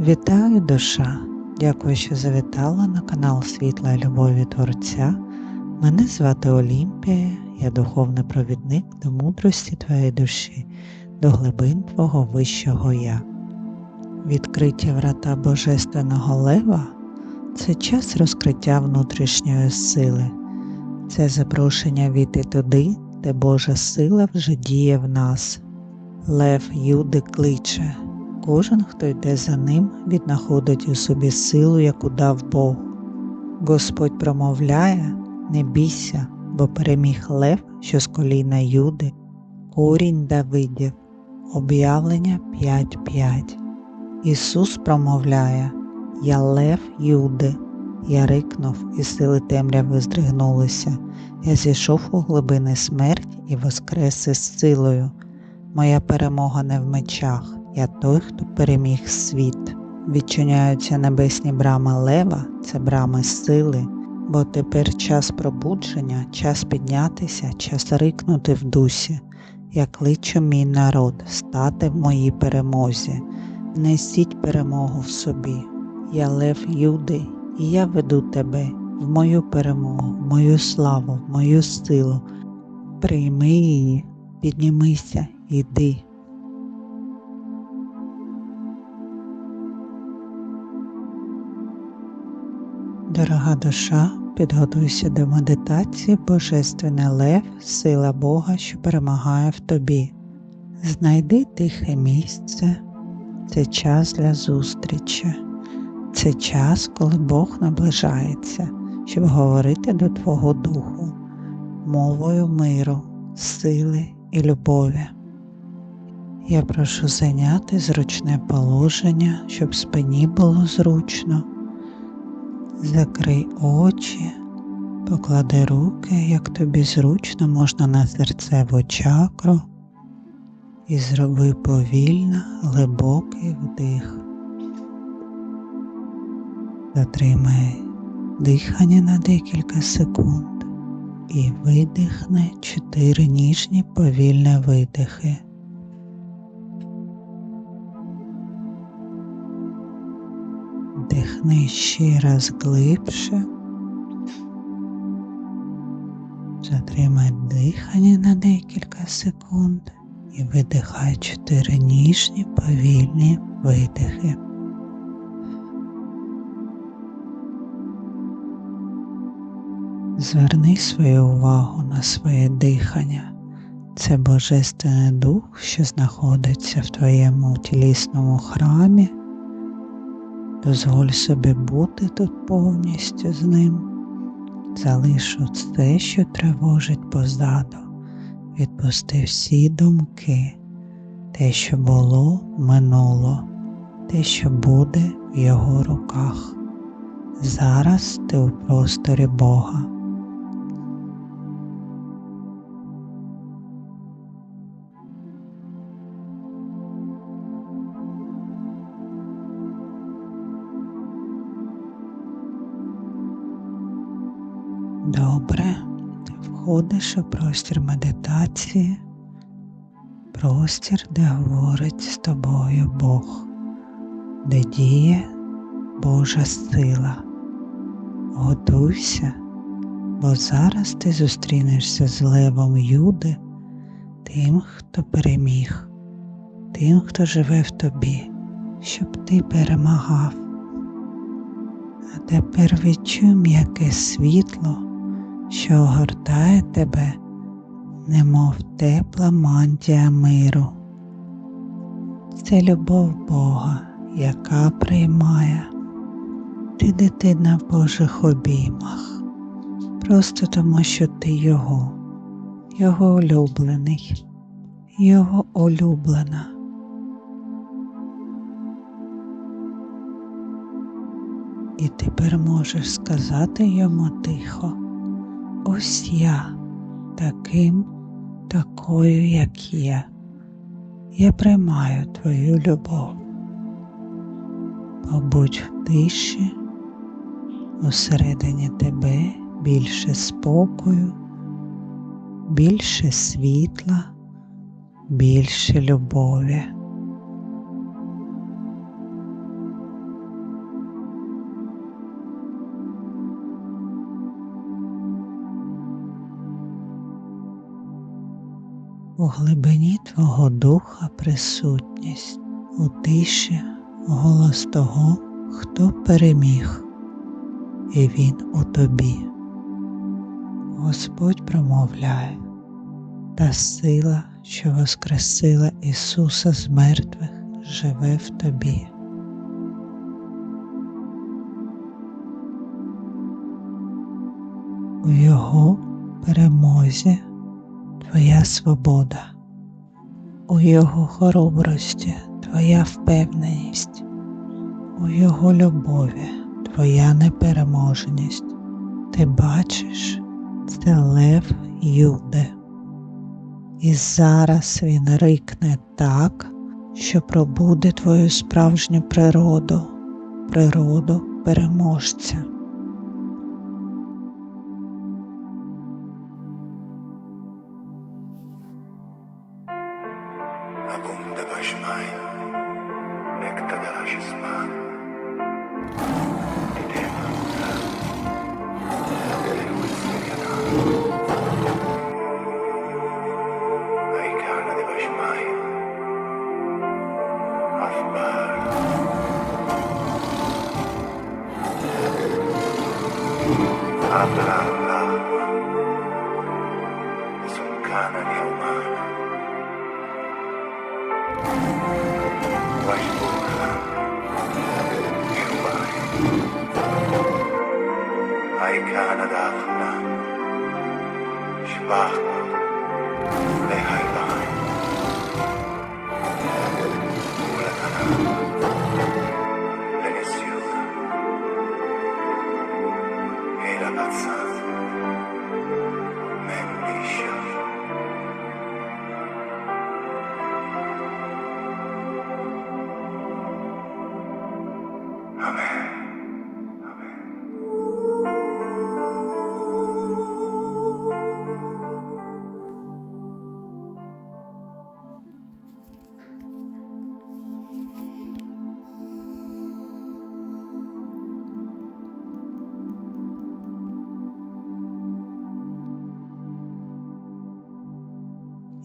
Вітаю душа! Дякую, що завітала на канал Світла Любові Творця. Мене звати Олімпія, я духовний провідник до мудрості твоєї душі, до глибин Твого Вищого Я. Відкриті врата Божественного Лева це час розкриття внутрішньої сили, це запрошення війти туди, де Божа сила вже діє в нас. Лев Юди кличе. Кожен, хто йде за ним, віднаходить у собі силу, яку дав Бог. Господь промовляє, не бійся, бо переміг Лев, що з коліна Юди, корінь Давидів, об'явлення 5.5. Ісус промовляє, Я Лев Юди, я рикнув, і сили темряви здригнулися. Я зійшов у глибини смерть і воскрес із силою. Моя перемога не в мечах, я той, хто переміг світ. Відчиняються небесні брами лева, це брами сили, бо тепер час пробудження, час піднятися, час рикнути в дусі. Я кличу мій народ стати в моїй перемозі, несіть перемогу в собі. Я лев Юди, і я веду тебе в мою перемогу, в мою славу, в мою силу. Прийми її, піднімися, іди. Дорога душа, підготуйся до медитації, Божественний лев, сила Бога, що перемагає в тобі. Знайди тихе місце, це час для зустрічі, це час, коли Бог наближається, щоб говорити до Твого духу, мовою миру, сили і любові. Я прошу зайняти зручне положення, щоб спині було зручно. Закрий очі, поклади руки, як тобі зручно можна на серцеву чакру і зроби повільно глибокий вдих. Затримай дихання на декілька секунд і видихни чотири ніжні повільні видихи. Вдихни ще раз глибше, затримай дихання на декілька секунд і видихай чотири ніжні повільні видихи. Зверни свою увагу на своє дихання. Це Божественний дух, що знаходиться в твоєму тілісному храмі. Дозволь собі бути тут повністю з ним, залишу все, що тривожить позаду, відпусти всі думки, те, що було, минуло, те, що буде в його руках. Зараз ти у просторі Бога. Добре, входиш у простір медитації, простір, де говорить з тобою Бог, де діє Божа сила. Готуйся, бо зараз ти зустрінешся з Левом Юди, тим, хто переміг, тим, хто живе в тобі, щоб ти перемагав. А тепер відчуй м'яке світло що огортає тебе, немов тепла мантія миру. Це любов Бога, яка приймає, ти дитина в Божих обіймах, просто тому, що ти Його, Його улюблений, Його улюблена. І тепер можеш сказати йому тихо. Ось я таким, такою, як є. Я приймаю твою любов. Побудь в тиші, усередині тебе більше спокою, більше світла, більше любові. У глибині Твого духа присутність, у тиші голос того, хто переміг, і Він у тобі. Господь промовляє, та сила, що воскресила Ісуса з мертвих, живе в тобі. У Його перемозі Твоя свобода, у Його хоробрості Твоя впевненість, у Його любові Твоя непереможність. Ти бачиш, це Лев Юде. І зараз він рикне так, що пробуде твою справжню природу, природу переможця.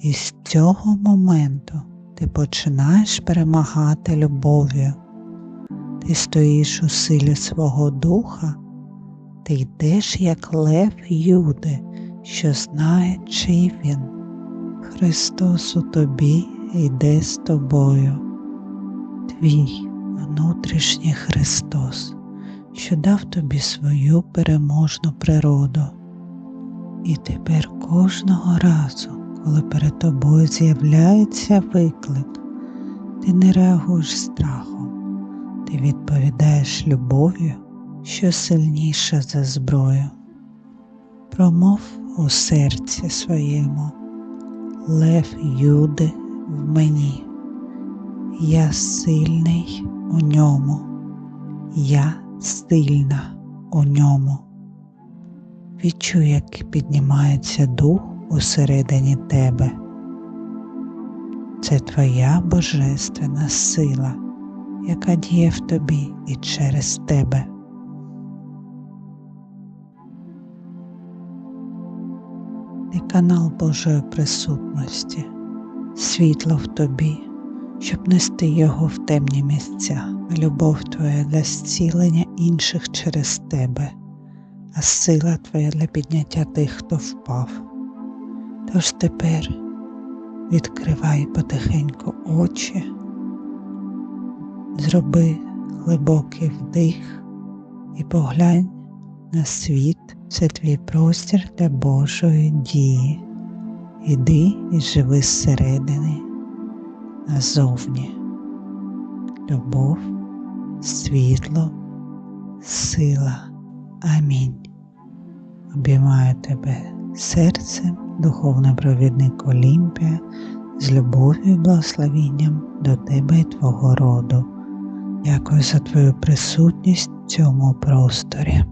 І з цього моменту ти починаєш перемагати любов'ю. Ти стоїш у силі свого духа, ти йдеш як лев Юди, що знає, чий він. Христос у тобі йде з тобою, твій внутрішній Христос, що дав тобі свою переможну природу. І тепер кожного разу, коли перед тобою з'являється виклик, ти не реагуєш страхом, ти відповідаєш любов'ю, що сильніша за зброю. Промов у серці своєму, Лев Юди в мені, я сильний у ньому, я сильна у ньому. Відчуй, як піднімається дух усередині тебе. Це твоя божественна сила, яка діє в тобі і через тебе. Ти канал Божої присутності, світло в тобі, щоб нести його в темні місця, любов твоя для зцілення інших через тебе а сила твоя для підняття тих, хто впав. Тож тепер відкривай потихеньку очі, зроби глибокий вдих і поглянь на світ, це твій простір для Божої дії. Іди і живи зсередини назовні. Любов, світло, сила. Амінь. Обіймаю тебе серцем, духовний провідник Олімпія, з любов'ю і благословінням до тебе і твого роду. Дякую за твою присутність в цьому просторі.